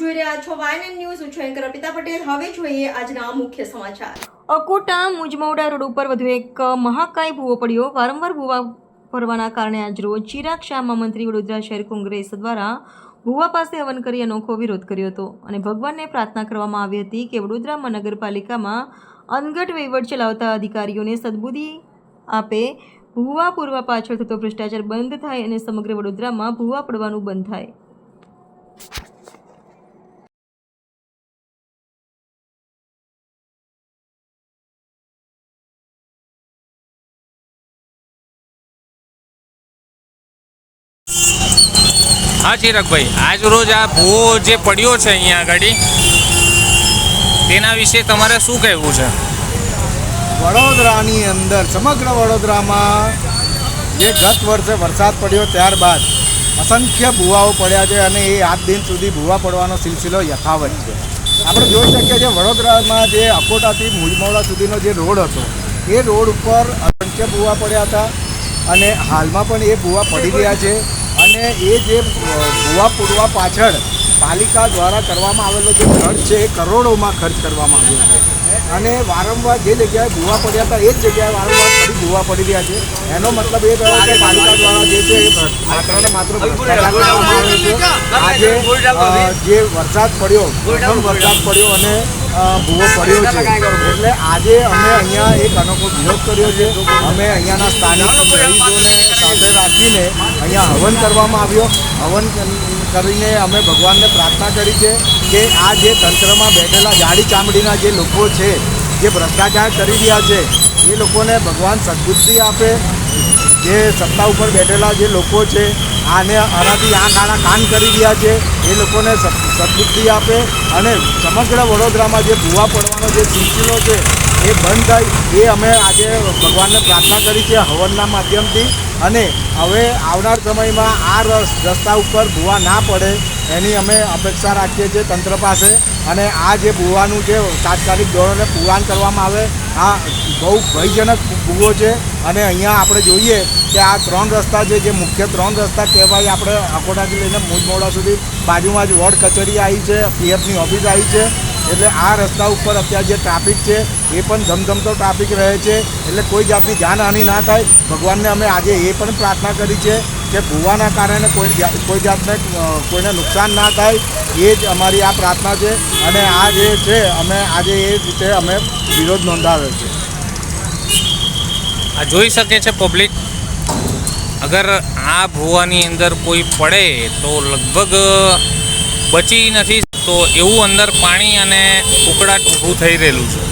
જોઈ રહ્યા છો વાયન ન્યૂઝ. છું એન્કર અર્પિતા પટેલ. હવે જોઈએ આજના મુખ્ય સમાચાર. અકોટા મુજમૌડા રોડ ઉપર વધુ એક મહાકાય ભૂવો પડ્યો. વારંવાર ભૂવા પડવાના કારણે આજરોજ ચિરાગ શાહ મંત્રી વડોદરા શહેર કોંગ્રેસ દ્વારા ભૂવા પાસે હવન કરી અનોખો વિરોધ કર્યો હતો અને ભગવાનને પ્રાર્થના કરવામાં આવી હતી કે વડોદરા મહાનગરપાલિકામાં અનગઢ વહીવટ ચલાવતા અધિકારીઓને સદબુદ્ધિ આપે, ભૂવા પૂર્વા પાછળ થતો ભ્રષ્ટાચાર બંધ થાય અને સમગ્ર વડોદરામાં ભૂવા પડવાનું બંધ થાય. હા ચિરકભાઈ આજ રોજ આ ભૂવો જે પડ્યો છે અહીંયા આગળ, તેના વિશે તમારે શું કહેવું છે? વડોદરાની અંદર, સમગ્ર વડોદરામાં જે ગત વર્ષે વરસાદ પડ્યો ત્યારબાદ અસંખ્ય ભૂવાઓ પડ્યા છે અને એ આજ દિન સુધી ભૂવા પડવાનો સિલસિલો યથાવત છે. આપણે જોઈ શકીએ છીએ વડોદરામાં જે અકોટાથી મુજમોડા સુધીનો જે રોડ હતો, એ રોડ ઉપર અસંખ્ય ભૂવા પડ્યા હતા અને હાલમાં પણ એ ભૂવા પડી રહ્યા છે. અને એ જે ભૂવા પૂરવા પાછળ પાલિકા દ્વારા કરવામાં આવેલો જે ખર્ચ છે, એ કરોડોમાં ખર્ચ કરવામાં આવ્યો છે. અને વારંવાર જે જગ્યાએ ભૂવા પડ્યા હતા, એ જ જગ્યાએ વારંવાર ફરી ભૂવા પડી રહ્યા છે. એનો મતલબ એ થયો કે પાલિકા દ્વારા જે છે માત્ર ને માત્ર આજે જે વરસાદ પડ્યો પ્રથમ વરસાદ પડ્યો અને ભૂવો પડ્યો છે. એટલે આજે અમે અહીંયા એક અનોખો વિરોધ કર્યો છે. અમે અહીંયાના સ્થાનિક રહીશોને સાથે રાખીને અહીંયા હવન કરવામાં આવ્યો. હવન કરીને અમે ભગવાનને પ્રાર્થના કરી છે કે આ જે તંત્રમાં બેઠેલા જાડી ચામડીના જે લોકો છે જે ભ્રષ્ટાચાર કરી રહ્યા છે એ લોકોને ભગવાન સદબુદ્ધિ આપે જે સત્તા ઉપર બેઠેલા જે લોકો છે, આને આનાથી આ આના કાન કરી રહ્યા છે, એ લોકોને સદ- સદબુદ્ધિ આપે અને સમગ્ર વડોદરામાં જે ભૂવા પડવાનો જે સિલસિલો છે, એ બંધ થાય, એ અમે આજે ભગવાનને પ્રાર્થના કરી છે હવનના માધ્યમથી. અને હવે આવનાર સમયમાં આ રસ- રસ્તા ઉપર ભૂવા ના પડે એની અમે અપેક્ષા રાખીએ છીએ તંત્ર પાસે. અને આ જે ભૂવાનું છે, તાત્કાલિક ધોરણે પુરાણ કરવામાં આવે. આ બહુ ભયજનક ભૂવો છે. અને અહીંયા આપણે જોઈએ કે આ ત્રણ રસ્તા છે, જે મુખ્ય ત્રણ રસ્તા કહેવાય આપણે અકોટાથી લઈને મુજમોડા સુધી. બાજુમાં જ વોર્ડ કચેરી આવી છે, પીએફની ઓફિસ આવી છે. એટલે આ રસ્તા ઉપર અત્યારે જે ટ્રાફિક છે એ પણ ધમધમતો ટ્રાફિક રહે છે. એટલે કોઈ જાતની જાનહાનિ ના થાય. ભગવાનને અમે આજે એ પણ પ્રાર્થના કરી છે કે ભૂવાના કારણે કોઈ કોઈ જાતને કોઈને નુકસાન ના થાય. એ જ અમારી આ પ્રાર્થના છે. અને આ જે છે, અમે આજે એ રીતે અમે વિરોધ નોંધાવ્યો છે. આ જોઈ શકે છે પબ્લિક અગર આ ભૂવાની અંદર કોઈ પડે તો લગભગ બચી નથી તો એવું અંદર પાણી અને ઉકળાટ ઊભું થઈ રહેલું છે.